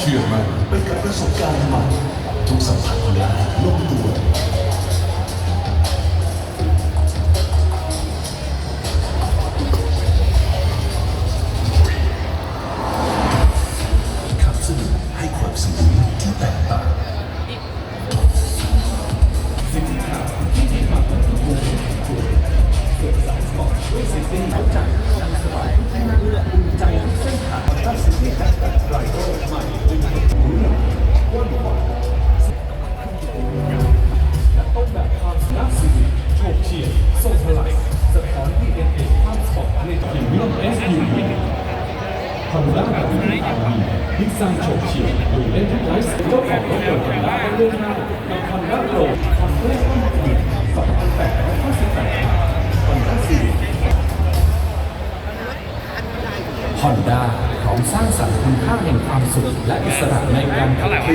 เชื่อมั่นไปกับประสบการณ์ใหม่ทุกสัมผัสได้ลงตัวขับสนุกให้ความสนุกที่แตกต่างต้ SUV ฮอนด้าแบบนี้อาร์บีดีไซน์โฉบเฉี่ยวโดยเล่นทุกไลฟ์สไตล์เจ้าของรถยนต์ฮอนด้าเรื่องหน้ากับฮอนด้าโปรคอนเทนต์อื่น2,858ฮอนด้าซีฮอนด้าพร้อมสร้างสรรค์คุณค่าแห่งความสุขและอิสระในการขับขี่